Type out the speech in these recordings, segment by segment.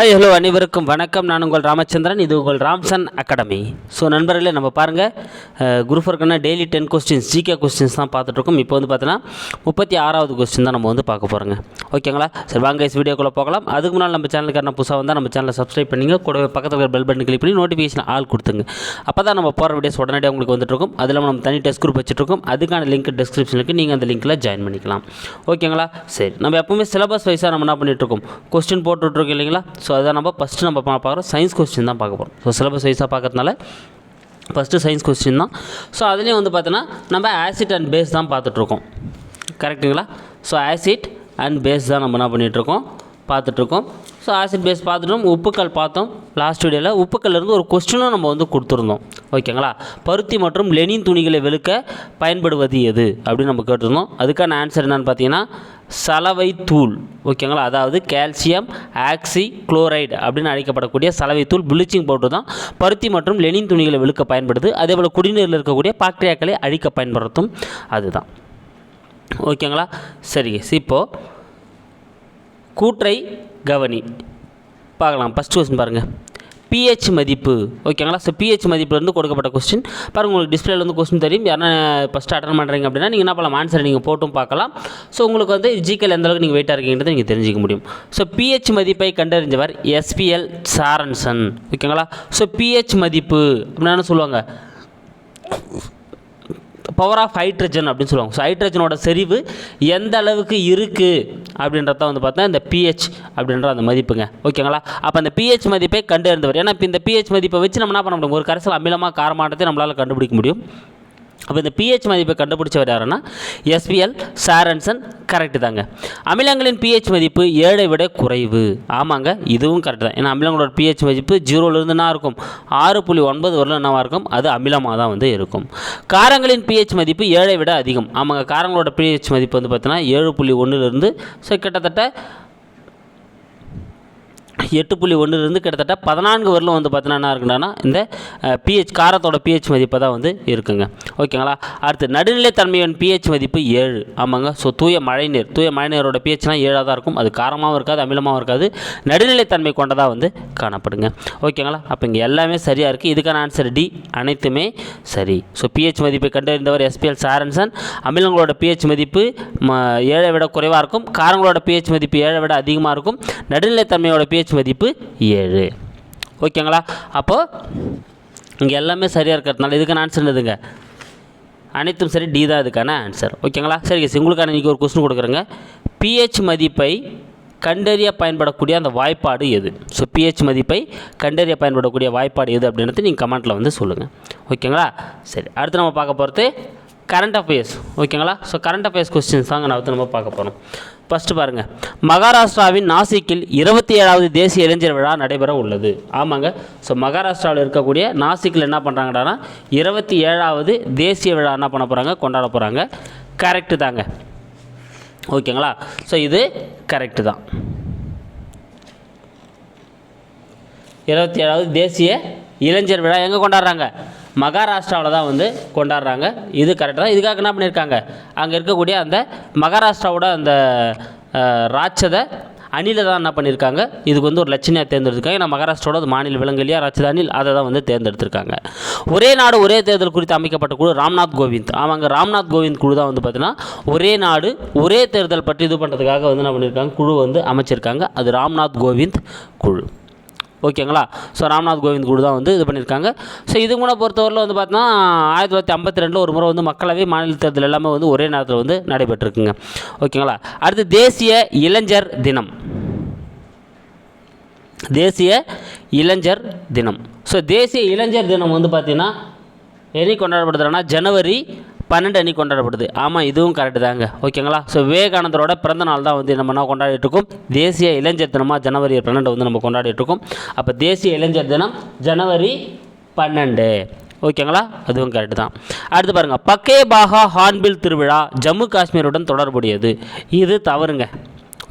Hi hello அனைவருக்கும் வணக்கம். நான் உங்கள் ராமச்சந்திரன் இது உங்கள் ராம்சன் அகாடமி. ஸோ நண்பர்களே நம்ம பாருங்கள் group ஒர்க்குன்னா daily ten questions GK questions தான் பார்த்துட்ருக்கோம். இப்போ வந்து பார்த்தீங்கன்னா முப்பத்தி ஆறாவது கொஸ்டின் தான் நம்ம வந்து பார்க்க போகிறோங்க ஓகேங்களா சரி வாங்க இஸ் வீடியோக்குள்ளே போகலாம். அதுக்கு முன்னால் நம்ம சேனலுக்கு சேனலுக்கான புதுசாக வந்தால் நம்ம சேனலை சப்ஸ்கிரைப் பண்ணிங்க. கூட பக்கத்தில் இருக்கிற பெல் பட்டன் கிளிக் பண்ணி நோட்டிஃபிகேஷன் ஆள் கொடுத்துங்க. அப்போ தான் நம்ம போகிற வீடியோஸ் உடனடியாக உங்களுக்கு வந்துட்டுருக்கும் அது இல்லாமல் நம்ம தனி டெஸ்ட் குரூப் வச்சுட்ருக்கோம். அதுக்கான லிங்க் டிஸ்கிரிப்ஷனுக்கு நீங்கள் அந்த லிங்க்கில் ஜாயின் பண்ணிக்கலாம். ஓகேங்களா சரி நம்ம எப்போவுமே சிலபஸ் வைஸாக நம்ம என்ன பண்ணிகிட்ருக்கோம் கொஸ்டின் போட்டுட்ருக்கோம் இல்லைங்களா? ஸோ ஸோ அதான் நம்ம ஃபஸ்ட்டு நம்ம பார்க்குறோம் சயின்ஸ் கொஸ்டின் தான் பார்க்க போகிறோம் ஸோ சிலபஸ் வைஸாக பார்க்கறதுனால ஃபஸ்ட்டு சயின்ஸ் கொஸ்டின் தான். ஸோ அதுலேயும் வந்து பார்த்தோன்னா நம்ம ஆசிட் அண்ட் பேஸ் தான் பார்த்துட்ருக்கோம். கரெக்ட்டுங்களா ஸோ ஆசிட் அண்ட் பேஸ் தான் நம்ம என்ன பண்ணிகிட்ருக்கோம் பார்த்துட்ருக்கோம். ஸோ ஆசிட் பேஸ் பார்த்துட்டோம் உப்புக்கள் பார்த்தோம். லாஸ்ட் வீடியோவில் உப்புக்கல்லேருந்து ஒரு கொஸ்டினும் நம்ம வந்து கொடுத்துருந்தோம். ஓகேங்களா பருத்தி மற்றும் லெனின் துணிகளை வெளுக்க பயன்படுவது எது? அப்படின்னு நம்ம கேட்டிருந்தோம். அதுக்கான ஆன்சர் என்னென்னு பார்த்தீங்கன்னா சலவை தூள். ஓகேங்களா அதாவது கால்சியம் ஆக்சி குளோரைடு அப்படின்னு அழைக்கப்படக்கூடிய சலவை தூள் ப்ளீச்சிங் பவுடர் தான் பருத்தி மற்றும் லெனின் துணிகளை வெளுக்க பயன்படுது. அதே போல் குடிநீரில் இருக்கக்கூடிய பாக்டீரியாக்களை அழிக்க பயன்படுத்தும். அதுதான். ஓகேங்களா சரி இப்போது கூற்றை கவனி. பார்க்கலாம். ஃபஸ்ட் கொஸ்டின் பாருங்கள் பிஹெச் மதிப்பு. ஓகேங்களா ஸோ பிஹெச் மதிப்புலேருந்து கொடுக்கப்பட்ட கொஸ்டின் பாருங்கள் உங்களுக்கு டிஸ்பிளேல வந்து கொஸ்டின் தெரியும். யாரா ஃபஸ்ட்டு அட்டன் பண்ணுறீங்க அப்படின்னா நீங்கள் என்ன பண்ணலாம்? ஆன்சர் நீங்கள் போட்டும் பார்க்கலாம். ஸோ உங்களுக்கு வந்து ஜிக்கல் எந்த அளவுக்கு நீங்கள் வெயிட்டாக இருக்கீங்கன்றதை நீங்கள் தெரிஞ்சிக்க முடியும். ஸோ பிஹெச் மதிப்பை கண்டறிஞ்சவர் எஸ்பிஎல் சாரன்சன் ஓகேங்களா ஸோ பிஹெச் மதிப்பு அப்படின்னா சொல்லுவாங்க? பவர் ஆஃப் ஹைட்ரஜன் அப்படின்னு சொல்லுவாங்க. ஸோ ஹைட்ரஜனோட செறிவு எந்த அளவுக்கு இருக்குது அப்படின்றத வந்து பார்த்தா இந்த பிஹெச் அப்படின்ற அந்த மதிப்புங்க. ஓகேங்களா அப்போ அந்த பிஹெச் மதிப்பை கண்டறிந்தவர். ஏன்னா இப்போ இந்த பிஹெச் மதிப்பை வச்சு நம்ம என்ன பண்ண முடியும்? ஒரு கரைசல் அமிலமாக காரமானதை நம்மளால் கண்டுபிடிக்க முடியும். அப்போ இந்த பிஹெச் மதிப்பை கண்டுபிடிச்சவர் யாருன்னா எஸ்பிஎல் சாரன்சன் கரெக்டு தாங்க. அமிலங்களின் பிஹெச் மதிப்பு ஏழை விட குறைவு. ஆமாங்க இதுவும் கரெக்டு தான். ஏன்னா அமிலங்களோட பிஹெச் மதிப்பு ஜீரோலேருந்து என்ன இருக்கும். ஆறு புள்ளி ஒன்பது வரலாம் என்னவாக இருக்கும்? அது அமிலமாக தான் வந்து இருக்கும். காரங்களின் பிஹெச் மதிப்பு ஏழை விட அதிகம். ஆமாங்க காரங்களோட பிஹெச் மதிப்பு வந்து பார்த்தீங்கன்னா ஏழு புள்ளி ஒன்றுலேருந்து ஸோ கிட்டத்தட்ட எட்டு புள்ளி ஒன்றுலேருந்து கிட்டத்தட்ட பதினான்கு வரலும் வந்து பார்த்தீங்கன்னா என்ன இருக்குன்னா இந்த பிஹெச் காரத்தோட பிஹெச் மதிப்பு தான் வந்து இருக்குங்க. ஓகேங்களா? அடுத்து நடுநிலைத்தன்மையின் பிஹெச் மதிப்பு ஏழு. ஆமாங்க. ஸோ தூய மழைநீர் தூய மழைநீரோட பிஹெச்னால் ஏழாக தான் இருக்கும். அது காரமாகவும் இருக்காது அமிலமாகவும் இருக்காது. நடுநிலைத்தன்மை கொண்டதாக வந்து காணப்படுங்க. ஓகேங்களா? அப்போ இங்கே எல்லாமே சரியாக இருக்குது இதுக்கான ஆன்சர் டி அனைத்துமே சரி. ஸோ பிஹெச் மதிப்பை கண்டறிந்தவர் எஸ்பிஎல் சாரன்சன். அமிலங்களோட பிஹெச் மதிப்பு ம ஏழை விட குறைவாக இருக்கும். காரங்களோட பிஹெச் மதிப்பு ஏழை விட அதிகமாக இருக்கும். நடுநிலைத்தன்மையோட பிஹெச் மதிப்பு ஏழு. ஓகேங்களா? அப்போது இங்கே எல்லாமே சரியாக இருக்கிறதுனால இதுக்கான ஆன்சர் என்னதுங்க? அனைத்தும் சரி டி தான் இதுக்கான ஆன்சர் ஓகேங்களா? சரி உங்களுக்கான இன்றைக்கி ஒரு கொஸ்டின் கொடுக்குறேங்க. பிஹெச் மதிப்பை கண்டறிய பயன்படக்கூடிய அந்த வாய்ப்பாடு எது? ஸோ பிஹெச் மதிப்பை கண்டறிய பயன்படக்கூடிய வாய்ப்பாடு எது அப்படின்றது நீங்கள் கமெண்ட்டில் வந்து சொல்லுங்கள் ஓகேங்களா? சரி அடுத்து நம்ம பார்க்க போகிறது கரண்ட் அஃபேர்ஸ் ஓகேங்களா ஸோ கரண்ட் அஃபேர்ஸ் கொஸ்டின்ஸ் தாங்க நான் வந்து நம்ம பார்க்க போகிறோம் ஃபஸ்ட்டு பாருங்கள் மகாராஷ்டிராவின் நாசிக்கில் இருபத்தி ஏழாவது தேசிய இளைஞர் விழா நடைபெற உள்ளது. ஆமாங்க. ஸோ மகாராஷ்டிராவில் இருக்கக்கூடிய நாசிக்கில் என்ன பண்ணுறாங்கடானா இருபத்தி ஏழாவது தேசிய விழா என்ன பண்ண போகிறாங்க கொண்டாட போகிறாங்க கரெக்டு தாங்க. ஓகேங்களா ஸோ இது கரெக்டு தான். இருபத்தி ஏழாவது தேசிய இளைஞர் விழா எங்கே கொண்டாடுறாங்க? மகாராஷ்டிராவில் தான் வந்து கொண்டாடுறாங்க. இது கரெக்டாக தான். இதுக்காக என்ன பண்ணியிருக்காங்க? அங்கே இருக்கக்கூடிய அந்த மகாராஷ்டிராவோட அந்த ராட்சதை ராட்சத அணிலை தான் என்ன பண்ணியிருக்காங்க? இதுக்கு வந்து ஒரு லட்சணியாக தேர்ந்தெடுத்திருக்காங்க. ஏன்னா மகாராஷ்டிராவோட மாநில விலங்கு இல்லையா? ராட்சத அணில் அதை தான் வந்து தேர்ந்தெடுத்திருக்காங்க. ஒரே நாடு ஒரே தேர்தல் குறித்து அமைக்கப்பட்ட குழு ராம்நாத் கோவிந்த். அவங்க ராம்நாத் கோவிந்த் குழு தான் வந்து பார்த்தீங்கன்னா ஒரே நாடு ஒரே தேர்தல் பற்றி இது பண்ணுறதுக்காக வந்து என்ன பண்ணியிருக்காங்க? குழு வந்து அமைச்சிருக்காங்க. அது ராம்நாத் கோவிந்த் குழு. ஓகேங்களா? ஸோ ராம்நாத் கோவிந்த் குழு தான் வந்து இது பண்ணியிருக்காங்க. ஸோ இது கூட பொறுத்தவரையில் வந்து பார்த்தோன்னா ஆயிரத்தி தொள்ளாயிரத்தி ஐம்பத்தி ரெண்டில் ஒரு முறை வந்து மக்களவை மாநில தேர்தல் எல்லாமே வந்து ஒரே நேரத்தில் வந்து நடைபெற்றிருக்குங்க. ஓகேங்களா? அடுத்து தேசிய இளைஞர் தினம். தேசிய இளைஞர் தினம். ஸோ தேசிய இளைஞர் தினம் வந்து பார்த்திங்கன்னா எதை கொண்டாடப்படுதுன்னா ஜனவரி பன்னெண்டு அணி கொண்டாடப்படுது. ஆமாம் இதுவும் கரெக்டு தாங்க. ஓகேங்களா ஸோ விவேகானந்தரோட பிறந்த நாள் தான் வந்து நம்ம என்ன கொண்டாடிட்டு இருக்கோம்? தேசிய இளைஞர் தினமாக ஜனவரி பன்னெண்டு வந்து நம்ம கொண்டாடிட்டு இருக்கோம். அப்போ தேசிய இளைஞர் தினம் ஜனவரி பன்னெண்டு. ஓகேங்களா அதுவும் கரெக்டு தான். அடுத்து பாருங்கள் பக்கே பாகா ஹார்ன்பில் திருவிழா ஜம்மு காஷ்மீருடன் தொடர்புடையது. இது தவறுங்க.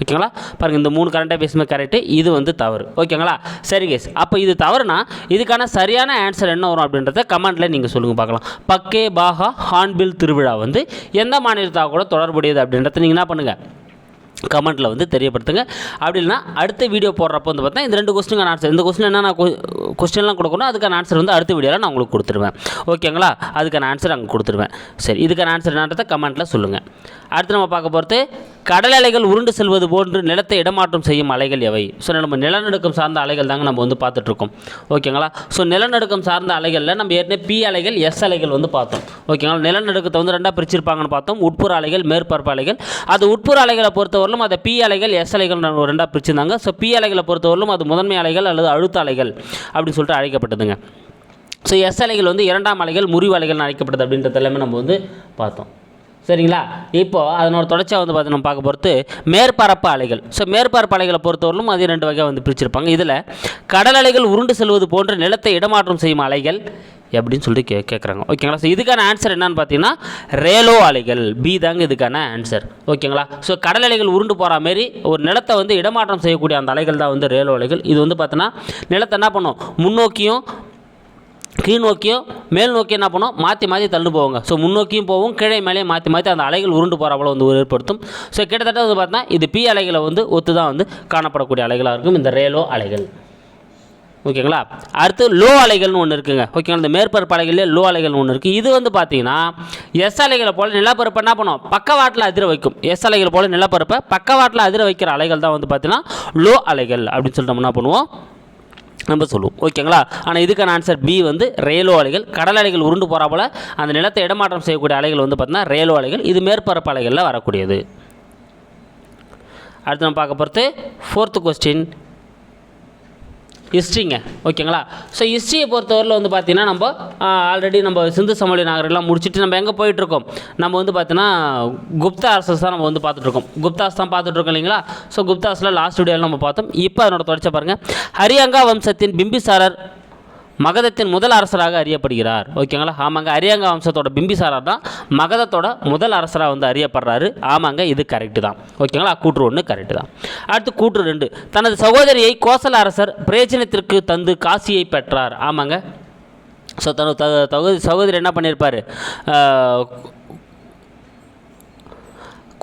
ஓகேங்களா? பாருங்கள் இந்த மூணு கரண்ட் பேசுமே கரெக்டு இது வந்து தவறு. ஓகேங்களா? சரி கேஸ் அப்போ இது தவறுனா இதுக்கான சரியான ஆன்சர் என்ன வரும் அப்படின்றத கமெண்ட்டில் நீங்கள் சொல்லுங்கள் பார்க்கலாம். பக்கே பாகா ஹார்ன்பில் திருவிழா வந்து எந்த மாநிலத்தாக கூட தொடர்புடையது அப்படின்றத நீங்கள் என்ன பண்ணுங்கள் கமெண்ட்டில் வந்து தெரியப்படுத்துங்க. அப்படி இல்லைனா அடுத்த வீடியோ போடுறப்போ வந்து பார்த்தா இந்த ரெண்டு கொஸ்டினுக்கான ஆன்சர் இந்த கொஸ்டின் என்னென்ன கொஸ்டின்லாம் கொடுக்கணும் அதுக்கான ஆன்சர் வந்து அடுத்த வீடியோவில் நான் உங்களுக்கு கொடுத்துருவேன். ஓகேங்களா? அதுக்கான ஆன்சர் அங்கே கொடுத்துருவேன். சரி இதுக்கான ஆன்சர் என்னன்றதை கமெண்ட்டில் சொல்லுங்கள் அடுத்து நம்ம பார்க்க போகிறது கடல் அலைகள் உருண்டு செல்வது போன்று நிலத்தை இடமாற்றம் செய்யும் அலைகள் எவை? ஸோ நம்ம நிலநடுக்கம் சார்ந்த அலைகள் தாங்க நம்ம வந்து பார்த்துட்ருக்கோம். ஓகேங்களா ஸோ நிலநடுக்கம் சார்ந்த அலைகளில் நம்ம ஏற்கனவே பி அலைகள் எஸ் அலைகள் வந்து பார்த்தோம். ஓகேங்களா நிலநடுக்கத்தை வந்து ரெண்டாக பிரிச்சிருப்பாங்கன்னு பார்த்தோம். உட்புற அலைகள் மேற்பரப்பு அலைகள். அது உட்புற அலைகளை பொறுத்தவரையிலும் அதை பி அலைகள் எஸ் அலைகள் ரெண்டாக பிரிச்சிருந்தாங்க. ஸோ பி அலைகளை பொறுத்தவரையிலும் அது முதன்மை அலைகள் அல்லது அழுத்த அலைகள் அப்படின்னு சொல்லிட்டு அழைக்கப்பட்டதுங்க. ஸோ எஸ் அலைகள் வந்து இரண்டாம் அலைகள் முறிவு அலைகள்னு அழைக்கப்படுது அப்படின்றது எல்லாமே நம்ம வந்து பார்த்தோம். சரிங்களா? இப்போது அதனோட தொடர்ச்சியாக வந்து பார்த்து நம்ம பார்க்க பொறுத்து மேற்பரப்பு அலைகள். ஸோ மேற்பரப்பு அலைகளை பொறுத்தவரையிலும் அதே ரெண்டு வகையாக வந்து பிரிச்சிருப்பாங்க. இதில் கடல் அலைகள் உருண்டு செல்வது போன்ற நிலத்தை இடமாற்றம் செய்யும் அலைகள் எப்படின்னு சொல்லிட்டு கே கேட்குறாங்க ஓகேங்களா? ஸோ இதுக்கான ஆன்சர் என்னன்னு பார்த்தீங்கன்னா ரேலோ அலைகள். பி தாங்க இதுக்கான ஆன்சர் ஓகேங்களா? ஸோ கடல் அலைகள் உருண்டு போகிற மாரி ஒரு நிலத்தை வந்து இடமாற்றம் செய்யக்கூடிய அந்த அலைகள் தான் வந்து ரேலோ அலைகள். இது வந்து பார்த்தோன்னா நிலத்தை என்ன பண்ணும்? முன்னோக்கியும் கீழ் நோக்கியோ மேல் நோக்கி என்ன பண்ணும்? மாற்றி மாற்றி தள்ளு போவாங்க. ஸோ முன்னோக்கியும் போகும் கீழே மேலே மாற்றி மாற்றி அந்த அலைகள் உருண்டு போகிறப்பல வந்து ஏற்படுத்தும். ஸோ கிட்டத்தட்ட வந்து பார்த்தா இது பி அலைகளை வந்து ஒத்து தான் வந்து காணப்படக்கூடிய அலைகளாக இருக்கும். இந்த ரேலோ அலைகள். ஓகேங்களா? அடுத்து லோ அலைகள்னு ஒன்று இருக்குங்க. ஓகேங்களா? இந்த மேற்பரப்பு அலைகளிலே லோ அலைகள்னு ஒன்று இருக்குது இது வந்து பார்த்தீங்கன்னா எஸ் அலைகளை போல் நிலப்பரப்பு என்ன பண்ணும்? பக்கவாட்டில் அதிர வைக்கும். எஸ் அலைகள் போல் நிலப்பரப்பை பக்கவாட்டில் அதிர வைக்கிற அலைகள் தான் வந்து பார்த்தீங்கன்னா லோ அலைகள் அப்படின்னு சொல்லிட்டு நம்ம என்ன பண்ணுவோம்? நம்ம சொல்லுவோம். ஓகேங்களா? ஆனால் இதுக்கான ஆன்சர் பி வந்து ரயிலோ அலைகள் கடல் அலைகள் உருண்டு போகிறா போல் அந்த நிலத்தை இடமாற்றம் செய்யக்கூடிய அலைகள் வந்து பார்த்தீங்கன்னா ரயிலோ அலைகள் இது மேற்பரப்பு அலைகளில் வரக்கூடியது. அடுத்து நம்ம பார்க்க போகிறது ஃபோர்த்து கொஸ்டின் ஹிஸ்ட்ரிங்க ஓகேங்களா? ஸோ ஹிஸ்ட்ரியை பொறுத்தவரையில் வந்து பார்த்தீங்கன்னா நம்ம ஆல்ரெடி நம்ம சிந்து சமவெளி நாகரெல்லாம் முடிச்சுட்டு நம்ம எங்கே போயிட்டுருக்கோம்? நம்ம வந்து பார்த்தீங்கன்னா குப்தா அரசஸ் தான் நம்ம வந்து பார்த்துட்ருக்கோம் குப்தாஸ் தான் பார்த்துட்ருக்கோம் இல்லைங்களா? ஸோ குப்தாஸில் லாஸ்ட் வீடியோவில் நம்ம பார்த்தோம். இப்போ அதனோட தொடர்ச்சி பாருங்கள் ஹரியங்கா வம்சத்தின் பிம்பிசாரர் மகதத்தின் முதல் அரசராக அறியப்படுகிறார். ஓகேங்களா ஆமாங்க அரியங்க வம்சத்தோட பிம்பிசாரர் தான். மகதத்தோட முதல் அரசராக வந்து அறியப்படுறாரு. ஆமாங்க இது கரெக்டு தான். ஓகேங்களா கூற்று ஒன்று கரெக்டு தான். அடுத்து கூற்று ரெண்டு. தனது சகோதரியை கோசல அரசர் பிரயோஜனத்திற்கு தந்து காசியை பெற்றார். ஆமாங்க. ஸோ தனது த தகுதி சகோதரி என்ன பண்ணியிருப்பார்?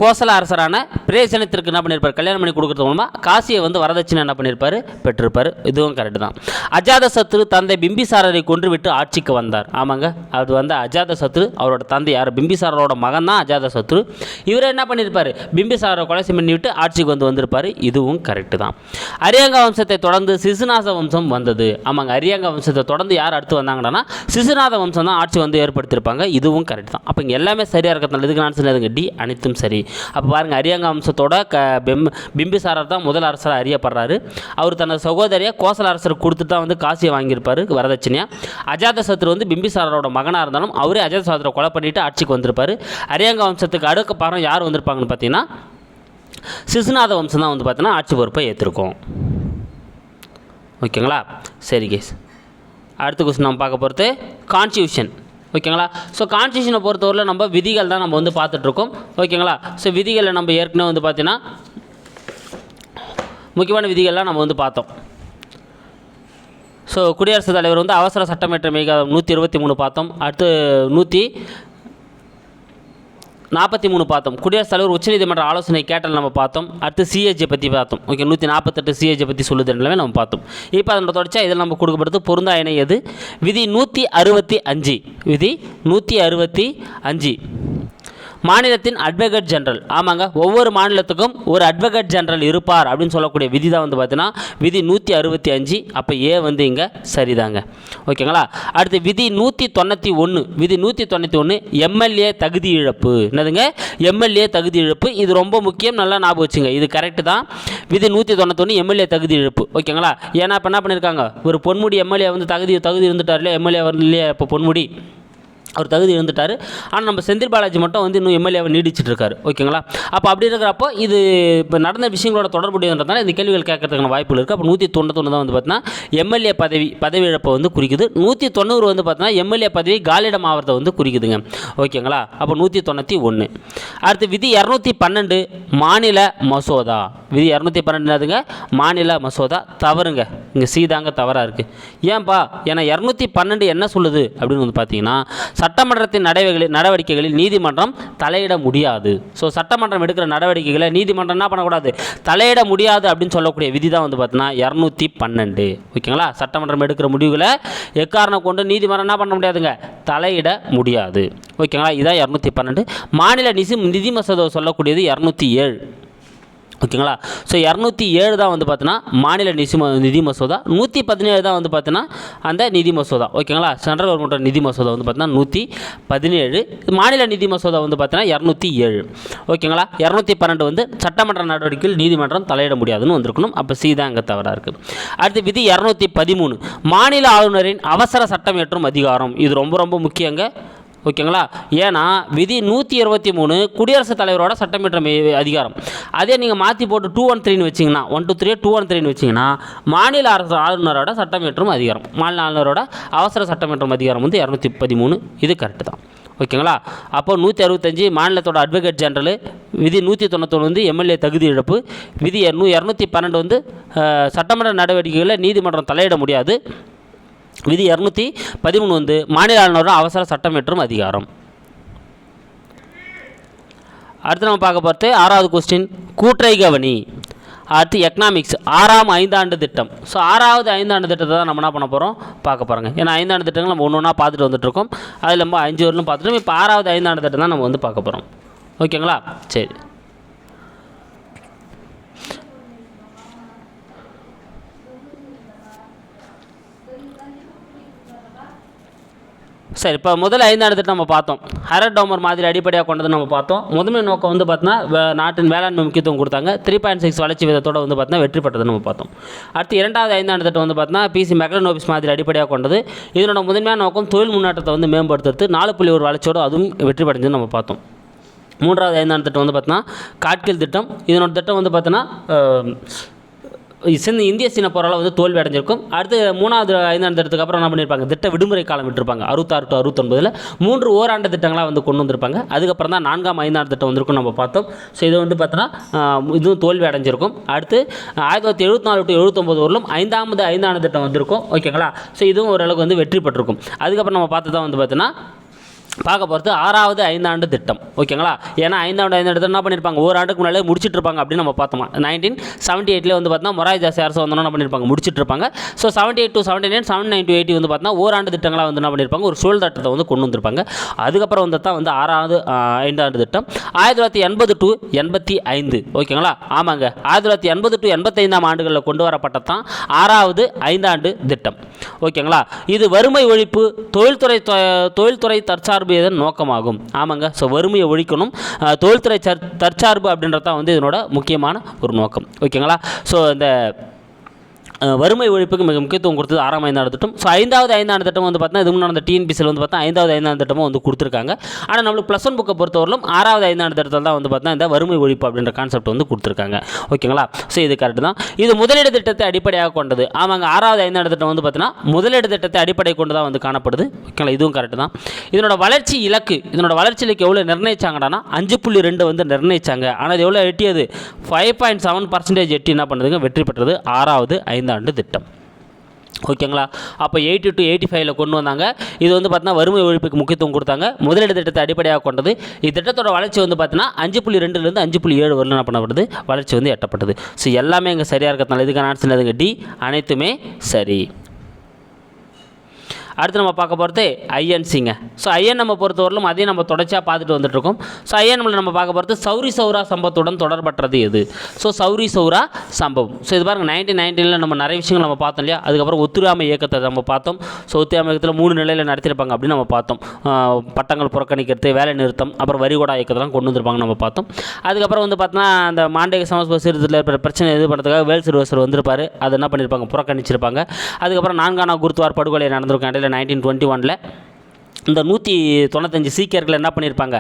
கோசல அரசரான பிரேசனத்திற்கு என்ன பண்ணியிருப்பார் கல்யாணம் பண்ணி கொடுக்குறது மூலமாக காசியை வந்து வரதட்சணை என்ன பண்ணியிருப்பார் பெற்றிருப்பார். இதுவும் கரெக்டு தான். அஜாத சத்ரு தந்தை பிம்பிசாரரை கொன்றுவிட்டு ஆட்சிக்கு வந்தார். ஆமாங்க. அது வந்து அஜாத சத்ரு அவரோட தந்தை யார்? பிம்பிசாரரோட மகன் தான் அஜாத சத்ரு. இவர் என்ன பண்ணியிருப்பார் பிம்பிசாரரை கொலை பண்ணிவிட்டு ஆட்சிக்கு வந்து வந்திருப்பார். இதுவும் கரெக்டு தான். அரியங்க வம்சத்தை தொடர்ந்து சிசுநாத வம்சம் வந்தது. ஆமாங்க. அரியங்க வம்சத்தை தொடர்ந்து யார் அடுத்து வந்தாங்கன்னா சிசுநாத வம்சம் தான் ஆட்சி வந்து ஏற்படுத்தியிருப்பாங்க. இதுவும் கரெக்ட் தான். அப்போ இங்கே எல்லாமே சரியாக இருக்கிறதுனால இதுக்கு நான் சொன்னதுங்க டி அனைத்தும் சரி. அப்போ பாருங்கள் அரியங்க வம்சத்தோட க பிம் பிம்பிசாரர் தான் முதல் அரசராக அறியப்படுறாரு. அவர் தனது சகோதரியை கோசல அரசருக்கு கொடுத்து தான் வந்து காசியை வாங்கியிருப்பார் வரதட்சணையாக அஜாத சத்ரு வந்து பிம்பிசாரரோட மகனாக இருந்தாலும் அவரே அஜாத சத்ரை கொலை பண்ணிவிட்டு ஆட்சிக்கு வந்திருப்பார். அரியங்க வம்சத்துக்கு அடுக்க பாரம் யார் வந்திருப்பாங்கன்னு பார்த்தீங்கன்னா சிசுநாத வம்சம் தான் வந்து பார்த்தீங்கன்னா ஆட்சி பொறுப்பை ஏற்றிருக்கோம் ஓகேங்களா? சரி கேஸ் அடுத்த கொஸ்டின் நம்ம பார்க்க போகிறது கான்ஸ்டியூஷன் ஓகேங்களா? ஸோ கான்ஸ்டியூஷனை பொறுத்தவரையில் நம்ம விதிகள் தான் நம்ம வந்து பார்த்துட்ருக்கோம். ஓகேங்களா? ஸோ விதிகளை நம்ம ஏற்கனவே வந்து பார்த்தீங்கன்னா முக்கியமான விதிகள்லாம் நம்ம வந்து பார்த்தோம். ஸோ குடியரசுத் தலைவர் வந்து அவசர சட்டமேற்ற நூற்றி இருபத்தி மூணு பார்த்தோம். அடுத்து நூற்றி நாற்பத்தி மூணு பார்த்தோம். குடியரசுத் தலைவர் உச்சநீதிமன்ற ஆலோசனை கேட்டல் நம்ம பார்த்தோம். அடுத்து சிஏஜி பற்றி பார்த்தோம். ஓகே நூற்றி நாற்பத்தெட்டு சிஏஜி பற்றி சொல்லுது எல்லாமே நம்ம பார்த்தோம். இப்போ அதனோட தொடர்ச்சியாக இதில் நம்ம கொடுக்கப்படுறது பொருந்தா இணை எது? விதி நூற்றி அறுபத்தி அஞ்சு. விதி நூற்றி அறுபத்தி அஞ்சு. மாநிலத்தின் அட்வொகேட் ஜெனரல் ஆமாங்க ஒவ்வொரு மாநிலத்துக்கும் ஒரு அட்வொகேட் ஜெனரல் இருப்பார் அப்படின்னு சொல்லக்கூடிய விதி தான் வந்து பார்த்தீங்கன்னா விதி நூற்றி அறுபத்தி அஞ்சு அப்போ ஏ வந்து இங்கே சரிதாங்க. ஓகேங்களா? அடுத்து விதி நூற்றி தொண்ணூற்றி ஒன்று விதி நூற்றி தொண்ணூற்றி ஒன்று எம்எல்ஏ தகுதி இழப்பு. என்னதுங்க? எம்எல்ஏ தகுதி இழப்பு. இது ரொம்ப முக்கியம் நல்லா ஞாபகம் வச்சுங்க. இது கரெக்டு தான். விதி நூற்றி தொண்ணூத்தொன்று எம்எல்ஏ தகுதி இழப்பு. ஓகேங்களா? ஏன்னா இப்போ என்ன பண்ணியிருக்காங்க ஒரு பொன்முடி எம்எல்ஏ வந்து தகுதி தகுதி இருந்துட்டார் இல்லையா எம்எல்ஏ வரல இல்லையா இப்போ பொன்முடி. அவர் தகுதி இருந்துட்டார் ஆனால் நம்ம செந்தில் பாலாஜி மட்டும் வந்து இன்னும் எம்எல்ஏவை நீடிச்சுட்டு இருக்காரு ஓகேங்களா? அப்போ அப்படி இருக்கிறப்போ இது இப்போ நடந்த விஷயங்களோட தொடர்புடையதுன்றதுனால இந்த கேள்விகள் கேட்கறதுக்கான வாய்ப்புகள் இருக்குது அப்போ நூற்றி தொண்ணூத்தொன்று தான் வந்து பார்த்தீங்கன்னா எம்எல்ஏ பதவி பதவி இழப்பை வந்து குறிக்குது. நூற்றி தொண்ணூறு வந்து பார்த்தீங்கன்னா எம்எல்ஏ பதவி காலிடம் ஆகிறத வந்து குறிக்குதுங்க. ஓகேங்களா? அப்போ நூற்றி தொண்ணூற்றி ஒன்று அடுத்து விதி இரநூத்தி பன்னெண்டு மாநில மசோதா. விதி இரநூத்தி பன்னெண்டுனாதுங்க மாநில மசோதா. தவறுங்க. இங்கே சீதாங்க தவறாக இருக்குது ஏன்பா? ஏன்னா இரநூத்தி பன்னெண்டு என்ன சொல்லுது? அப்படின்னு வந்து பார்த்தீங்கன்னா சட்டமன்றத்தின் நடவடிக்கை நடவடிக்கைகளில் நீதிமன்றம் தலையிட முடியாது. ஸோ சட்டமன்றம் எடுக்கிற நடவடிக்கைகளை நீதிமன்றம் என்ன பண்ணக்கூடாது? தலையிட முடியாது அப்படின்னு சொல்லக்கூடிய விதி தான் வந்து பார்த்தீங்கன்னா இரநூத்தி பன்னெண்டு. ஓகேங்களா? சட்டமன்றம் எடுக்கிற முடிவுகளை எக்காரணம் கொண்டு நீதிமன்றம் என்ன பண்ண முடியாதுங்க? தலையிட முடியாது. ஓகேங்களா? இதான் இரநூத்தி பன்னெண்டு. மாநில நிதி நிதி மசோதா சொல்லக்கூடியது இரநூத்தி ஏழு. ஓகேங்களா? ஸோ இரநூத்தி ஏழு தான் வந்து பார்த்தீங்கன்னா மாநில நிதி ம- நிதி மசோதா. நூற்றி பதினேழு தான் வந்து பார்த்தீங்கன்னா அந்த நிதி மசோதா. ஓகேங்களா? சென்ட்ரல் கவர்மெண்ட்டோட நிதி மசோதா வந்து பார்த்தீங்கன்னா நூற்றி பதினேழு. மாநில நிதி மசோதா வந்து பார்த்தீங்கன்னா இரநூத்தி ஏழு. ஓகேங்களா? இரநூத்தி பன்னெண்டு வந்து சட்டமன்ற நடவடிக்கையில் நீதிமன்றம் தலையிட முடியாதுன்னு வந்திருக்கணும். அப்போ சி தான் அங்கே தவறாக இருக்குது அடுத்து விதி இரநூத்தி பதிமூணு. மாநில ஆளுநரின் அவசர சட்டம் ஏற்றும் அதிகாரம். இது ரொம்ப ரொம்ப முக்கியங்க. ஓகேங்களா? ஏன்னா விதி நூற்றி இருபத்தி மூணு குடியரசுத் தலைவரோட சட்டமன்ற அதிகாரம். அதே நீங்கள் மாற்றி போட்டு டூ ஒன் த்ரீன்னு வச்சிங்கன்னா one two three two one த்ரீன்னு வச்சிங்கன்னா மாநில அரசு ஆளுநரோட சட்டமேற்றும் அதிகாரம். மாநில ஆளுநரோட அவசர சட்டமன்றம் அதிகாரம் வந்து இரநூத்தி பதிமூணு இது கரெக்டு தான். ஓகேங்களா? அப்போ நூற்றி அறுபத்தஞ்சு மாநிலத்தோட அட்வொகேட் ஜெனரல் விதி நூற்றி தொண்ணூத்தொன்று வந்து எம்எல்ஏ தகுதி இழப்பு விதி நூ இரநூத்தி பன்னெண்டு வந்து சட்டமன்ற நடவடிக்கைகளில் நீதிமன்றம் தலையிட முடியாது. விதி இரநூத்தி பதிமூணு வந்து மாநில ஆளுநரும் அவசர சட்டம் மற்றும் அதிகாரம். அடுத்து நம்ம பார்க்க போகிறது ஆறாவது கொஸ்டின் கூற்றை கவனி அடுத்து எக்கனாமிக்ஸ் ஆறாம் ஐந்தாண்டு திட்டம். ஸோ ஆறாவது ஐந்தாண்டு திட்டத்தை தான் நம்ம என்ன பண்ண போகிறோம் பார்க்க போகிறோங்க ஏன்னா ஐந்தாண்டு திட்டங்கள் நம்ம ஒன்று ஒன்றா பார்த்துட்டு வந்துட்டுருக்கோம் அதில் நம்ம அஞ்சு வரலும் பார்த்துட்டு இப்போ ஆறாவது ஐந்தாண்டு திட்டம் தான் நம்ம வந்து பார்க்க போகிறோம் ஓகேங்களா? சரி. சரி இப்போ முதல் ஐந்தாண்டு திட்டம் நம்ம பார்த்தோம். ஹரட் டோமர் மாதிரி அடிப்படையாக கொண்டது நம்ம பார்த்தோம். முதன்மை நோக்கம் வந்து பார்த்தோன்னா நாட்டின் வேளாண்மை முக்கியத்துவம் கொடுத்தாங்க. த்ரீ பாயிண்ட் சிக்ஸ் வளர்ச்சி விதத்தோடு வந்து பார்த்தீங்கன்னா வெற்றி பெற்றது நம்ம பார்த்தோம். அடுத்து இரண்டாவது ஐந்தாண்டு திட்டம் வந்து பார்த்தீங்கன்னா பிசி மெக்லனோபிஸ் மாதிரி அடிப்படையாக கொண்டது. இதனோட முதன்மையான நோக்கம் தொழில் முன்னேற்றத்தை வந்து மேம்படுத்துறது. நாலு புள்ளி ஒரு வளர்ச்சியோடு அதுவும் வெற்றி பெற்றதுன்னு நம்ம பார்த்தோம். மூன்றாவது ஐந்தாண்டு திட்டம் வந்து பார்த்தீங்கன்னா காட்கில் திட்டம். இதனோட திட்டம் வந்து பார்த்தீங்கன்னா இந்திய சீன போரால் வந்து தோல்வி அடைஞ்சிருக்கும். அடுத்து மூணாவது ஐந்தாண்டு திட்டத்துக்கு அப்புறம் என்ன பண்ணியிருப்பாங்க திட்ட விடுமுறை காலம் விட்டுருப்பாங்க. அறுபத்தாறு டு அறுபத்தொன்பதில் மூன்று ஓராண்டு திட்டங்களாக வந்து கொண்டு வந்திருப்பாங்க. அதுக்கப்புறம் தான் நான்காம் ஐந்தாண்டு திட்டம் வந்திருக்கும் நம்ம பார்த்தோம். ஸோ இது வந்து பார்த்தோன்னா இதுவும் தோல்வி அடைஞ்சிருக்கும். அடுத்து ஆயிரத்தி தொள்ளாயிரத்தி எழுபத்தி நாலு டு எழுபத்தொம்பது வரலும் ஐந்தாவது ஐந்தாண்டு திட்டம் வந்திருக்கும். ஓகேங்களா ஸோ இதுவும் ஓரளவுக்கு வந்து வெற்றி பெற்றிருக்கும். அதுக்கப்புறம் நம்ம பார்த்து தான் வந்து பார்த்தீங்கன்னா பார்க்க போகிறது ஆறாவது ஐந்தாண்டு திட்டம். ஓகேங்களா? ஏன்னா ஐந்தாண்டு ஐந்தாண்டு திட்டம் என்ன பண்ணியிருப்பாங்க ஒரு ஆண்டுக்கு முன்னாலே முடிச்சுட்டு இருப்பாங்க அப்படின்னு நம்ம பார்த்தோமா? நைன்டீன் செவன்ட்டி எயிட்டில் வந்து பார்த்தோம்னா மொராய் ஜாசி அரசு வந்தோம்னா என்ன பண்ணியிருப்பாங்க முடிச்சுட்டு இருப்பாங்க so seventy eight to seventy nine seven nine to eighty வந்து பார்த்தோம்னா ஓராண்டு திட்டங்களாக வந்து என்ன பண்ணியிருப்பாங்க ஒரு சூழல் திட்டத்தை வந்து கொண்டு வந்திருப்பாங்க. அதுக்கப்புறம் வந்து தான் வந்து ஆறாவது ஐந்தாண்டு திட்டம். ஆயிரத்தி தொள்ளாயிரத்தி எண்பது டு எண்பத்தி ஐந்து. ஓகேங்களா? ஆமாங்க. ஆயிரத்தி தொள்ளாயிரத்தி எண்பது டு எண்பத்தைந்தாம் ஆண்டுகளில் கொண்டு வரப்பட்டது தான் ஆறாவது ஐந்தாண்டு திட்டம். ஓகேங்களா? இது வறுமை ஒழிப்பு தொழில்துறை தொ- தொழில்துறை தற்சார்பு இதன் நோக்கமாகும்? ஆமாங்க. ஸோ வறுமையை ஒழிக்கணும். தொழில்துறை சர் தற்சார்பு அப்படின்றது தான் வந்து இதனோட முக்கியமான ஒரு நோக்கம். ஓகேங்களா? ஸோ இந்த வறுமை ஒழிப்புக்கு மிக முக்கியத்துவம் கொடுத்தது ஆறாம் ஐந்தாண்டு திட்டம். ஸோ ஐந்தாவது ஐந்தாண்டு திட்டம் வந்து பார்த்தா இது முன்னாடி அந்த டிஎன்பிசியில் வந்து பார்த்தா ஐந்தாவது ஐந்தாண்டு திட்டமும் வந்து கொடுத்துருக்காங்க. ஆனால் நம்மளுக்கு ப்ளஸ் ஒன் புக்கை பொறுத்தவரையிலும் ஆறாவது ஐந்தாண்டு திட்டத்தில் தான் வந்து பார்த்தா இந்த வறுமை ஒழிப்பு அப்படின்ற கான்செப்ட் வந்து கொடுத்துருக்காங்க. ஓகேங்களா ஸோ இது கரெக்ட் தான். இது முதலீடு திட்டத்தை அடிப்படையாக கொண்டது. ஆமாங்க ஆறாவது ஐந்தாண்டு திட்டம் வந்து பார்த்தீங்கன்னா முதலீடு திட்டத்தை அடிப்படை கொண்டு தான் வந்து காணப்படுது. ஓகேங்களா இதுவும் கரெக்ட் தான். இதனோட வளர்ச்சி இலக்கு இதனோட வளர்ச்சி இலக்கு எவ்வளோ நிர்ணயிச்சாங்கடானா அஞ்சு புள்ளி ரெண்டு வந்து நிர்ணயிச்சாங்க. ஆனால் இது எவ்வளோ எட்டியது? ஃபைவ் பாயிண்ட் செவன் பர்சன்டேஜ் எட்டி என்ன பண்ணுதுங்க? வெற்றி பெற்றது ஆறாவது ஐந்து ஐந்தாண்டு திட்டம். ஓகேங்களா அப்போ எயிட்டி டு எயிட்டி ஃபைவ்ல கொண்டு வந்தாங்க. இது வந்து பார்த்தீங்கன்னா வறுமை ஒழிப்புக்கு முக்கியத்துவம் கொடுத்தாங்க. முதலீடு திட்டத்தை அடிப்படையாக கொண்டது. இத்திட்டத்தோட வளர்ச்சி வந்து பார்த்தீங்கன்னா அஞ்சு புள்ளி ரெண்டுலேருந்து அஞ்சு புள்ளி ஏழு வரலாம் பண்ணப்படுது வளர்ச்சி வந்து எட்டப்பட்டது. ஸோ எல்லாமே இங்கே சரியாக இருக்கிறதுனால இதுக்கான ஆன்சர் என்னதுங்க? டி அனைத்துமே சரி. அடுத்து நம்ம பார்க்க போகிறது ஐஎன்சிங்க ஸோ ஐஎன் நம்ம பொறுத்தவரையிலும் அதையும் நம்ம தொடர்ச்சியாக பார்த்துட்டு வந்துட்டுருக்கோம். ஸோ ஐஎன்எம்ல நம்ம பார்க்க போகிறது சௌரி சௌரா சம்பவத்துடன் தொடர்பற்றது எது? ஸோ சௌரி சௌரா சம்பவம். ஸோ இது பாருங்க நைன்டீன் நைன்டீனில் நம்ம நிறைய விஷயங்கள் நம்ம பார்த்தோம் இல்லையா? அதுக்கப்புறம் ஒத்துராமை இயக்கத்தை நம்ம பார்த்தோம். ஸோ ஒத்துழையாமை இயக்கத்தில் மூணு நிலையில் நடத்தியிருப்பாங்க அப்படின்னு நம்ம பார்த்தோம். பட்டங்கள் புறக்கணிக்கிறது வேலை நிறுத்தம் அப்புறம் வரிகோடா இயக்கத்தெல்லாம் கொண்டு வந்திருப்பாங்க நம்ம பார்த்தோம். அதுக்கப்புறம் வந்து பார்த்தோன்னா அந்த மாண்டேக சமஸ்ப சீர்திருத்தத்தில் இருக்கிற பிரச்சனை இது பண்ணுறதுக்காக வேல் சிறுவசர் வந்திருப்பார். அதை என்ன பண்ணியிருப்பாங்க புறக்கணிச்சிருப்பாங்க. அதுக்கப்புறம் நான்கானா குருத்வார் படுகொலை நடந்திருக்கும் இடையில நைன்டீன் டுவெண்ட்டி ஒனில் இந்த நூற்றி தொண்ணூத்தஞ்சு சீக்கியர்கள் என்ன பண்ணியிருப்பாங்க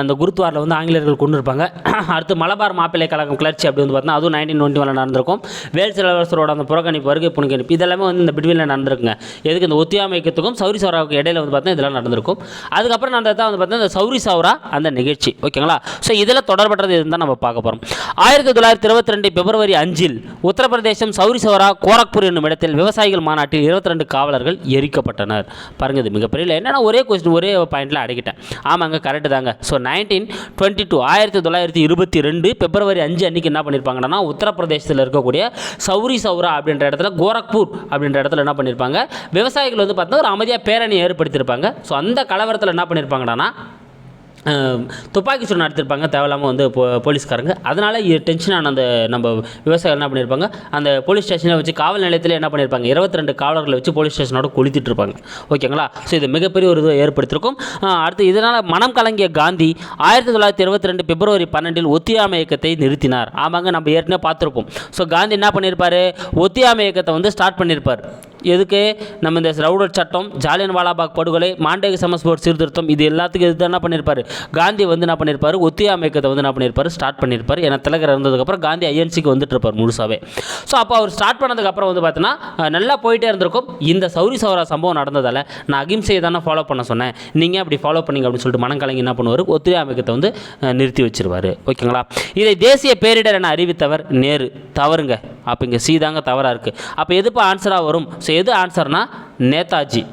அந்த குருத்வாரில் வந்து ஆங்கிலேயர்கள் கொண்டு இருப்பாங்க அடுத்து மலபார் மாப்பிள்ளை கழகம் கிளர்ச்சி அப்படி வந்து பார்த்தீங்கன்னா அதுவும் நைன்டீன் டுவெண்ட்டி ஒனில் நடந்திருக்கும். வேல்ஸ் இளவரசரோட அந்த புறக்கணிப்பு வருகை புறக்கணிப்பு இதெல்லாமே வந்து இந்த பிட்வீனில் நடந்திருக்குங்க. எதுக்கு இந்த ஒத்தியாமை இயக்கத்துக்கும் சௌரி சௌராவுக்கு இடையில வந்து பார்த்தீங்கன்னா இதெல்லாம் நடந்திருக்கும். அதுக்கப்புறம் நடந்தது தான் வந்து பார்த்தீங்கன்னா இந்த சௌரி சௌரா அந்த நிகழ்ச்சி. ஓகேங்களா? ஸோ இதில் தொடர்பற்றது இதுதான் நம்ம பார்க்க போகிறோம் ஆயிரத்தி தொள்ளாயிரத்தி இருபத்தி ரெண்டு பிப்ரவரி அஞ்சில் உத்தரப்பிரதேசம் சௌரி சௌரா கோரக்பூர் என்னும் இடத்தில் விவசாயிகள் மாநாட்டில் இருபத்தி ரெண்டு காவலர்கள் எரிக்கப்பட்டனர். பாருங்க இது மிகப்பெரிய என்னென்னா ஒரே கொஸ்டின் ஒரே பாயிண்டில் அடக்கிட்டேன். ஆமாங்க கரெக்டு தாங்க. ஸோ நைன்டீன் டுவெண்ட்டி டூ ஆயிரத்தி தொள்ளாயிரத்தி இருபத்தி ரெண்டு பிப்ரவரி அஞ்சு அன்றைக்கி என்ன பண்ணியிருப்பாங்கன்னா உத்தரப்பிரதேசத்தில் இருக்கக்கூடிய சௌரி சௌரா அப்படின்ற இடத்துல கோரக்பூர் அப்படின்ற இடத்துல என்ன பண்ணியிருப்பாங்க விவசாயிகள் வந்து பார்த்தா ஒரு அமைதியாக பேரணி ஏற்படுத்தியிருப்பாங்க ஸோ அந்த கலவரத்தில் என்ன பண்ணியிருப்பாங்கன்னா துப்பாக்கி சூடு நடத்திருப்பாங்க தேவையில்லாமல் வந்து போ போலீஸ்காரங்க. அதனால் டென்ஷனான அந்த நம்ம விவசாயிகள் என்ன பண்ணியிருப்பாங்க அந்த போலீஸ் ஸ்டேஷனில் வச்சு காவல் நிலையத்தில் என்ன பண்ணியிருப்பாங்க இருபத்தி ரெண்டு காவலர்களை வச்சு போலீஸ் ஸ்டேஷனோட கொளுத்திட்டு இருப்பாங்க ஓகேங்களா? ஸோ இது மிகப்பெரிய ஒரு இது ஏற்படுத்தியிருக்கும் அடுத்து இதனால் மனம் கலங்கிய காந்தி ஆயிரத்தி தொள்ளாயிரத்தி இருபத்தி ரெண்டு பிப்ரவரி பன்னெண்டில் ஒத்தியாமை இயக்கத்தை நிறுத்தினார். ஆமாங்க நம்ம ஏற்கனவே பார்த்துருப்போம். ஸோ காந்தி என்ன பண்ணியிருப்பார் ஒத்தியாமை இயக்கத்தை வந்து ஸ்டார்ட் பண்ணியிருப்பார் எதுக்கு? நம்ம இந்த ரவுடர் சட்டம் ஜாலியன் வாலாபாக் படுகொலை மாண்டேக சமஸ்போர்ட் சீர்திருத்தம் இது எல்லாத்துக்கும் இது என்ன பண்ணியிருப்பார் காந்தி வந்து என்ன பண்ணிருப்பார்? ஒத்திய அமைக்கத்தை வந்து என்ன பண்ணியிருப்பார் ஸ்டார்ட் பண்ணியிருப்பார் ஏன்னா திலகர் இருந்ததுக்கப்புறம் காந்தி ஐஎன்சிக்கு வந்துட்டு இருப்பார் முழுசாகவே ஸோ அப்போ அவர் ஸ்டார்ட் பண்ணதுக்கப்புறம் வந்து பார்த்தீங்கன்னா நல்லா போயிட்டே இருந்திருக்கும். இந்த சௌரி சௌரா சம்பவம் நடந்ததால் நான் அகிம்சையை தானே ஃபாலோ பண்ண சொன்னேன். நீங்கள் அப்படி ஃபாலோ பண்ணீங்க அப்படின்னு சொல்லிட்டு மனக்கலங்கி என்ன பண்ணுவார்? ஒத்தியாமை அமைக்கத்தை வந்து நிறுத்தி வச்சிருவார். ஓகேங்களா? இதை தேசிய பேரிடர் என அறிவித்தவர் நேரு. தவறுங்க. அப்போ இங்கே சீதாங்க தவறாக இருக்குது அப்போ எதுப்பா ஆன்சராக வரும்? ஸோ எது ஆன்சர்னா நேதாஜி.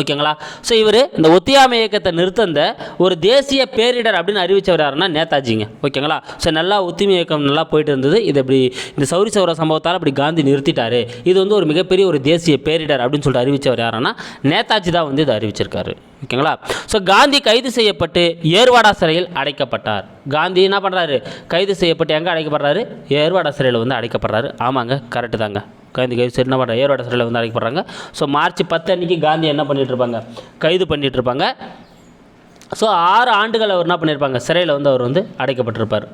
ஓகேங்களா? ஸோ இவர் இந்த ஒத்தியாமை இயக்கத்தை நிறுத்தந்த ஒரு தேசிய பேரிடர் அப்படின்னு அறிவிச்சவர் யாருன்னா நேதாஜிங்க. ஓகேங்களா? ஸோ நல்லா ஒத்துமை இயக்கம் நல்லா போயிட்டு இருந்தது இது இப்படி இந்த சௌரி சௌர சம்பவத்தால் அப்படி காந்தி நிறுத்திட்டாரு. இது வந்து ஒரு மிகப்பெரிய ஒரு தேசிய பேரிடர் அப்படின்னு சொல்லிட்டு அறிவிச்சவர் யாருன்னா நேதாஜி தான் வந்து இதை அறிவிச்சிருக்காரு. ஓகேங்களா? ஸோ காந்தி கைது செய்யப்பட்டு ஏர்வாடா சிறையில் அடைக்கப்பட்டார். காந்தி என்ன பண்ணுறாரு கைது செய்யப்பட்டு எங்கே அடைக்கப்படுறாரு? ஏர்வாடா சிறையில் வந்து அடைக்கப்படுறாரு. ஆமாங்க கரெக்டு தாங்க. காந்தி கைது சரி என்ன பண்ணுற சிறையில் வந்து அடைக்கப்படுறாங்க. ஸோ மார்ச் பத்து அன்னைக்கு காந்தி என்ன பண்ணிட்டு இருப்பாங்க கைது பண்ணிகிட்ருப்பாங்க ஸோ ஆறு ஆண்டுகள் அவர் என்ன பண்ணியிருப்பாங்க? சிறையில் வந்து அவர் வந்து அடைக்கப்பட்டிருப்பார்.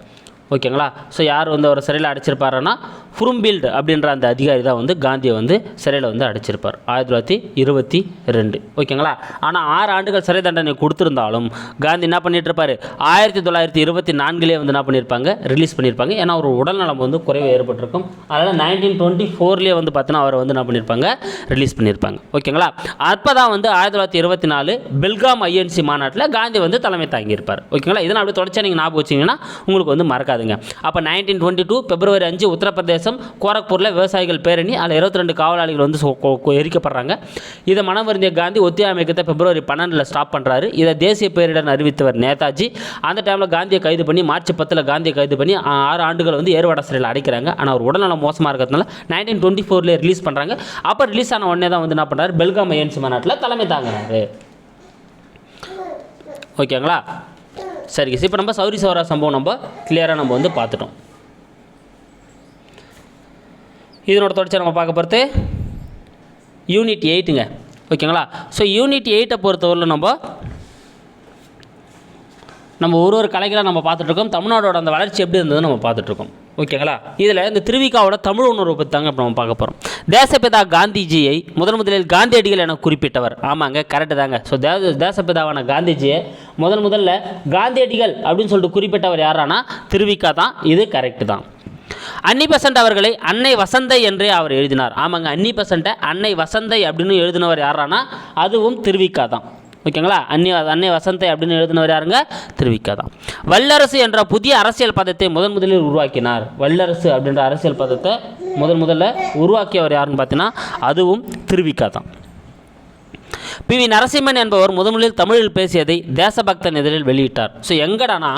ஓகேங்களா? ஸோ யார் வந்து அவர் சிறையில் அடைச்சிருப்பாருன்னா ஃபுரும்பீல்டு அப்படின்ற அந்த அதிகாரி தான் வந்து காந்தியை வந்து சிறையில் வந்து அடைச்சிருப்பார். ஆயிரத்தி தொள்ளாயிரத்தி இருபத்தி ரெண்டு. ஓகேங்களா? ஆனால் ஆறு ஆண்டுகள் சிறை தண்டனை கொடுத்துருந்தாலும் காந்தி என்ன பண்ணிட்டு இருப்பார் ஆயிரத்தி தொள்ளாயிரத்தி இருபத்தி நான்கிலே வந்து என்ன பண்ணியிருப்பாங்க ரிலீஸ் பண்ணியிருப்பாங்க ஏன்னா ஒரு உடல்நலம் வந்து குறைவு ஏற்பட்டிருக்கும். அதனால் நைன்டீன் டுவெண்ட்டி ஃபோர்லேயே வந்து பார்த்தீங்கன்னா அவரை வந்து என்ன பண்ணியிருப்பாங்க ரிலீஸ் பண்ணியிருப்பாங்க ஓகேங்களா? அப்போ தான் வந்து ஆயிரத்தி தொள்ளாயிரத்தி இருபத்தி நாலு பெல்காம் ஐஎன்சி மாநாட்டில் காந்தி வந்து தலைமை தாங்கியிருப்பார். ஓகேங்களா? இதனால் அப்படியே தொடர்ச்சியாக நீங்கள் ஞாபகம் வச்சிங்கன்னா உங்களுக்கு வந்து மறக்காது. மறக்காதுங்க அப்போ நைன்டீன் டுவெண்ட்டி டூ பிப்ரவரி அஞ்சு உத்தரப்பிரதேசம் கோரக்பூரில் விவசாயிகள் பேரணி அதில் இருபத்தி ரெண்டு காவலாளிகள் வந்து எரிக்கப்படுறாங்க. இதை மனம் வருந்திய காந்தி ஒத்தியாமைக்கத்தை பிப்ரவரி பன்னெண்டில் ஸ்டாப் பண்ணுறாரு இதை தேசிய பேரிடர் அறிவித்தவர் நேதாஜி. அந்த டைமில் காந்தியை கைது பண்ணி மார்ச் பத்தில் காந்தியை கைது பண்ணி ஆறு ஆண்டுகள் வந்து ஏர்வாடா சிறையில் அடைக்கிறாங்க. ஆனால் அவர் உடல்நலம் மோசமாக இருக்கிறதுனால நைன்டீன் டுவெண்ட்டி ஃபோர்லேயே ரிலீஸ் பண்ணுறாங்க அப்போ ரிலீஸ் ஆன உடனே தான் வந்து என்ன பண்ணுறாரு பெல்காம் ஐஎன்சி மாநாட்டில் தலைமை தாங்குறாரு. ஓகேங்களா? சரி. இப்போ நம்ம சௌரி சௌரா சம்பவம் நம்ம கிளியராக நம்ம வந்து பார்த்துட்டோம். இதனோட தொடர்ச்சி நம்ம பார்க்க போகிறது யூனிட் எயிட்டுங்க ஓகேங்களா ஸோ யூனிட் எயிட்டை பொறுத்தவரையில் நம்ம நம்ம ஒரு ஒரு கலைகளாக நம்ம பார்த்துட்ருக்கோம் தமிழ்நாடோட அந்த வளர்ச்சி எப்படி இருந்ததுன்னு நம்ம பார்த்துட்ருக்கோம் ஓகேங்களா? இதில் இந்த திருவிக்காவோட தமிழ் உணர்வை பற்றி தாங்க இப்போ நம்ம பார்க்க போகிறோம் தேசப்பிதா காந்திஜியை முதன் முதலில் காந்தியடிகள் என குறிப்பிட்டவர். ஆமாங்க கரெக்டு தாங்க. ஸோ தேச தேசப்பிதாவான காந்திஜியை முதன் முதல்ல காந்தியடிகள் அப்படின்னு சொல்லிட்டு குறிப்பிட்டவர் யாரானா? திருவிக்கா தான். இது கரெக்டு தான். அன்னி பெசன்ட் அவர்களை அன்னை வசந்தை என்றே அவர் எழுதினார். ஆமாங்க அன்னி பெசண்ட்டை அன்னை வசந்தை அப்படின்னு எழுதினவர் யாரானா? அதுவும் திருவிக்கா தான். ஓகேங்களா? அன்னி அன்னை வசந்தை அப்படின்னு எழுதினவர் யாருங்க? திருவிக்கா தான். வல்லரசு என்ற புதிய அரசியல் பதத்தை முதன் முதலில் உருவாக்கினார். வல்லரசு அப்படின்ற அரசியல் பதத்தை முதன் முதல்ல உருவாக்கியவர் யாருன்னு பார்த்தீங்கன்னா அதுவும் திருவிக்கா தான். பி வி நரசிம்மன் என்பவர் முதன்முதலில் தமிழில் பேசியதை தேசபக்தன் இதழில் வெளியிட்டார். ஸோ எங்கடானா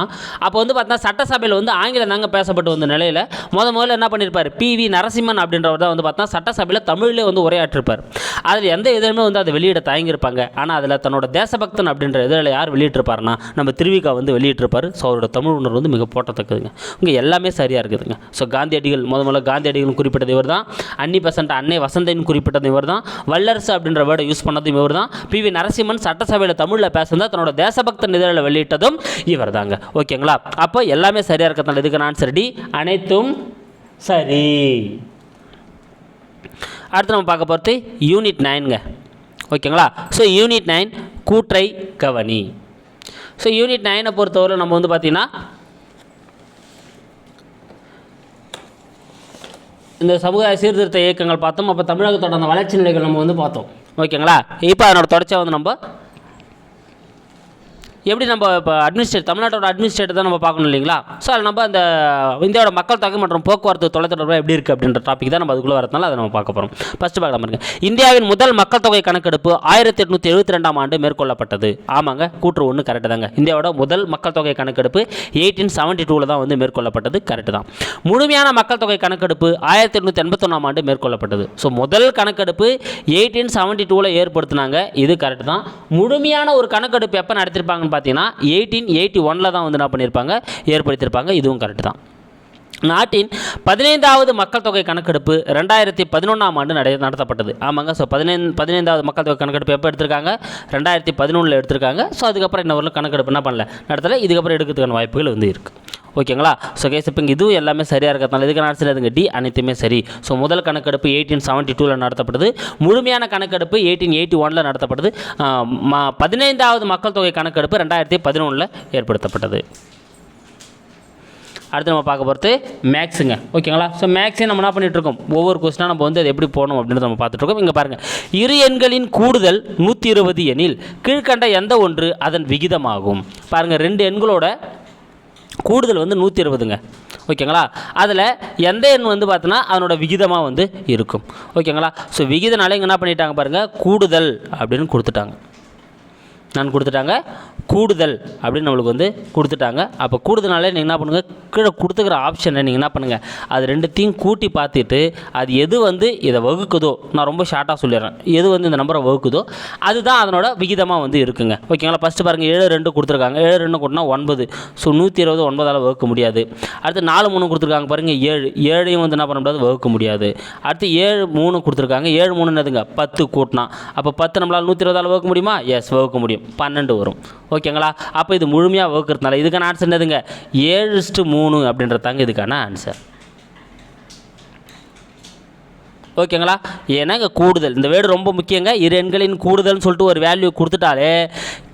அப்போ வந்து பார்த்தீங்கன்னா சட்டசபையில் வந்து ஆங்கிலம் தாங்க பேசப்பட்டு வந்த நிலையில் முத முதல்ல என்ன பண்ணியிருப்பார் பி வி நரசிம்மன் அப்படின்றவர் தான் வந்து பார்த்தீங்கன்னா சட்டசபையில் தமிழிலே வந்து உரையாற்றிருப்பார். அதில் எந்த இதழுமே வந்து அதை வெளியிட தயங்கியிருப்பாங்க. ஆனால் அதில் தன்னோட தேசபக்தன் அப்படின்ற இதழில் யார் வெளியிட்டிருப்பாருன்னா நம்ம திருவிக்கா வந்து வெளியிட்டிருப்பார். ஸோ அவரோட தமிழ் உணர்வு வந்து மிக போட்டத்தக்கதுங்க இங்கே எல்லாமே சரியாக இருக்குதுங்க. ஸோ காந்தியடிகள் முத முதல்ல காந்தியடிகள் குறிப்பிட்டது இவர் தான் அன்னி பெசன்ட் அன்னை வசந்தைன்னு குறிப்பிட்டது இவர் தான் வல்லரசு அப்படின்ற வேர்டை யூஸ் பண்ணதும் இவர் தான் பி. வி. நரசிம்மன் சட்டசபையில் தமிழில் பேசுனதா தன்னோட தேசபக்த இதழில் வெளியிட்டதும் இவர் தாங்க ஓகேங்களா? அப்போ எல்லாமே சரியாக இருக்கிறதுனால இதுக்கு நான் சரி அனைத்தும் சரி. அடுத்து நம்ம பார்க்க போகிறது யூனிட் நைனுங்க ஓகேங்களா? ஸோ யூனிட் நைன் கூற்றை கவனி. ஸோ யூனிட் நைனை பொறுத்தவரை நம்ம வந்து பார்த்திங்கன்னா இந்த சமுதாய சீர்திருத்த இயக்கங்கள் பார்த்தோம். அப்போ தமிழகத்தோட அந்த வளர்ச்சி நிலைகள் நம்ம வந்து பார்த்தோம். ஓகேங்களா? இப்போ அதனோட தொடர்ச்சியாக வந்து நம்ம எப்படி நம்ம இப்போ அட்மினிஸ்ட்ரேட் தமிழ்நாட்டோட அட்மினிஸ்ட்ரேட்டர் தான் நம்ம பார்க்கணும் இல்லைங்களா? ஸோ அதில் நம்ம அந்த இந்தியாவோட மக்கள் தொகை மற்றும் போக்குவரத்து தொலைத்தொடர்பு எப்படி இருக்குது அப்படின்ற டாபிக் தான் நம்ம அதுக்குள்ளே வரதுனால அதை நம்ம பார்க்க போகிறோம் ஃபஸ்ட்டு பார்க்கலாம் பாருங்க. இந்தியாவின் முதல் மக்கள் தொகை கணக்கெடுப்பு ஆயிரத்தி எட்நூற்றி எழுபத்தி ரெண்டாம் ஆண்டு மேற்கொள்ளப்பட்டது. ஆமாங்க கூற்று ஒன்று கரெக்டு தாங்க. இந்தியாவோட முதல் மக்கள் தொகை கணக்கெடுப்பு எயிட்டீன் செவன்ட்டி டூவில் தான் வந்து மேற்கொள்ளப்பட்டது கரெக்டு தான். முழுமையான மக்கள் தொகை கணக்கெடுப்பு ஆயிரத்தி எட்நூற்றி எண்பத்தொன்னாம் ஆண்டு மேற்கொள்ளப்பட்டது. ஸோ முதல் கணக்கெடுப்பு எயிட்டீன் செவன்ட்டி டூவில் ஏற்படுத்தினாங்க. இது கரெக்டு தான். முழுமையான ஒரு கணக்கெடுப்பு எப்போ நடத்திருப்பாங்க பார்த்தீங்கன்னா எயிட்டீன் எயிட்டி ஒனில் தான் வந்து என்ன பண்ணியிருப்பாங்க ஏற்படுத்தியிருப்பாங்க இதுவும் கரெக்டு தான். நாட்டின் பதினைந்தாவது மக்கள் தொகை கணக்கெடுப்பு ரெண்டாயிரத்தி பதினொன்றாம் ஆண்டு நடை நடத்தப்பட்டது. ஆமாங்க ஸோ பதினைந்து பதினைந்தாவது மக்கள் தொகை கணக்கெடுப்பு எப்போ எடுத்திருக்காங்க? ரெண்டாயிரத்தி பதினொன்றில் எடுத்திருக்காங்க. ஸோ அதுக்கப்புறம் இன்ன வரலும் கணக்கெடுப்பு என்ன பண்ணல? நடத்தல. இதுக்கப்புறம் எடுக்கிறதுக்கான வாய்ப்புகள் வந்து இருக்குது ஓகேங்களா? ஸோ கேஸ் இப்போ இங்கே இதுவும் எல்லாமே சரியாக இருக்கிறதுனால இதுக்கு ஆன்சர் டி அனைத்துமே சரி. ஸோ முதல் கணக்கெடுப்பு எயிட்டீன் செவன்ட்டி டூவில் நடத்தப்படுது முழுமையான கணக்கெடுப்பு எயிட்டீன் எயிட்டி ஒனில் நடத்தப்படுது பதினைந்தாவது மக்கள் தொகை கணக்கெடுப்பு ரெண்டாயிரத்தி பதினொன்றில் ஏற்படுத்தப்பட்டது. அடுத்து நம்ம பார்க்க போகிறது மேக்ஸுங்க ஓகேங்களா? ஸோ மேக்ஸே நம்ம என்ன பண்ணிட்டு இருக்கோம் ஒவ்வொரு கொஸ்டினாக நம்ம வந்து அது எப்படி போகணும் அப்படின்றத நம்ம பார்த்துட்ருக்கோம் இங்கே பாருங்கள் இரு எண்களின் கூடுதல் நூற்றி இருபது எனில் கீழ்கண்ட எந்த ஒன்று அதன் விகிதமாகும்? பாருங்கள் ரெண்டு எண்களோட கூடுதல் வந்து நூற்றி இருபதுங்க ஓகேங்களா? அதில் எந்த எண் வந்து பார்த்தோன்னா அதனோட விகிதமாக வந்து இருக்கும். ஓகேங்களா? ஸோ விகிதனால இங்கே என்ன பண்ணிட்டாங்க பாருங்கள் கூடுதல் அப்படின்னு கொடுத்துட்டாங்க. நான் கொடுத்துட்டாங்க. கூடுதல் அப்படின்னு நம்மளுக்கு வந்து கொடுத்துட்டாங்க. அப்போ கூடுதனாலே நீங்கள் என்ன பண்ணுங்கள் கீழே கொடுத்துக்கிற ஆப்ஷனை நீங்கள் என்ன பண்ணுங்கள் அது ரெண்டுத்தையும் கூட்டி பார்த்துட்டு அது எது வந்து இதை வகுக்குதோ நான் ரொம்ப ஷார்ட்டாக சொல்லிடுறேன். எது வந்து இந்த நம்பரை வகுக்குதோ அதுதான் அதனோட விகிதமாக வந்து இருக்குங்க. ஓகேங்களா ஃபஸ்ட்டு பாருங்கள் ஏழு ரெண்டு கொடுத்துருக்காங்க. ஏழு ரெண்டு கூட்டினா ஒன்பது. ஸோ நூற்றி இருபது ஒன்பதால் வகுக்க முடியாது. அடுத்து நாலு மூணு கொடுத்துருக்காங்க பாருங்கள் ஏழு. ஏழையும் வந்து என்ன பண்ண முடியாது? வகுக்க முடியாது. அடுத்து ஏழு மூணு கொடுத்துருக்காங்க. ஏழு மூணு என்னதுங்க? பத்து கூட்டினா. அப்போ பத்து நம்மளால் நூற்றி இருபதால் வகுக்க முடியுமா? எஸ் வகுக்க முடியும். பன்னெண்டு வரும். ஓகேங்களா? அப்போ இது முழுமையாக வகுக்கிறதுனால இதுக்கான ஆன்சர் என்னதுங்க? ஏழு இஸ்ட்டு மூணு அப்படின்றதாங்க இதுக்கான ஆன்சர் ஓகேங்களா? ஏன்னா இங்கே கூடுதல்? இந்த வேர்டு ரொம்ப முக்கியங்க. இரு எண்களின் கூடுதல்னு சொல்லிட்டு ஒரு வேல்யூ கொடுத்துட்டாலே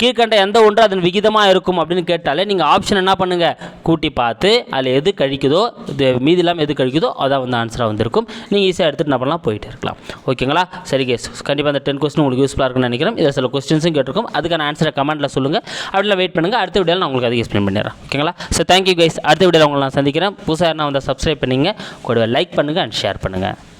கீழ்கண்ட எந்த ஒன்று அதன் விகிதமாக இருக்கும் அப்படின்னு கேட்டாலே நீங்கள் ஆப்ஷன் என்ன பண்ணுங்கள் கூட்டி பார்த்து அதில் எது கழிக்குதோ இது மீதி இல்லாமல் எது கழிக்குதோ அதான் வந்து ஆன்சராக வந்திருக்கும். நீங்கள் ஈஸியாக எடுத்துகிட்டு என்ன பண்ணலாம்? போயிட்டு இருக்கலாம். ஓகேங்களா? சரி கேஸ் கண்டிப்பாக அந்த டென் கொஸ்டின் உங்களுக்கு யூஸ்ஃபுல்லாக இருக்கும்னு நினைக்கிறேன். இதில் சில கொஸ்டின்ஸும் கேட்டிருக்கும். அதுக்கான ஆன்சரை கமெண்ட்டில் சொல்லுங்கள் அப்படிலாம் வெயிட் பண்ணுங்கள் அடுத்த வீடியோவில் நான் உங்களுக்கு அதை எக்ஸ்பிளைன் பண்ணிடுறேன். ஓகேங்களா? ஸோ தேங்க்யூ கைஸ் அடுத்த வீடியோவில் உங்களை நான் சந்திக்கிறேன். புதுசாக நான் வந்து சப்ஸ்கிரைப் பண்ணிங்க. கூடவே லைக் பண்ணுங்கள் அண்ட் ஷேர் பண்ணுங்கள்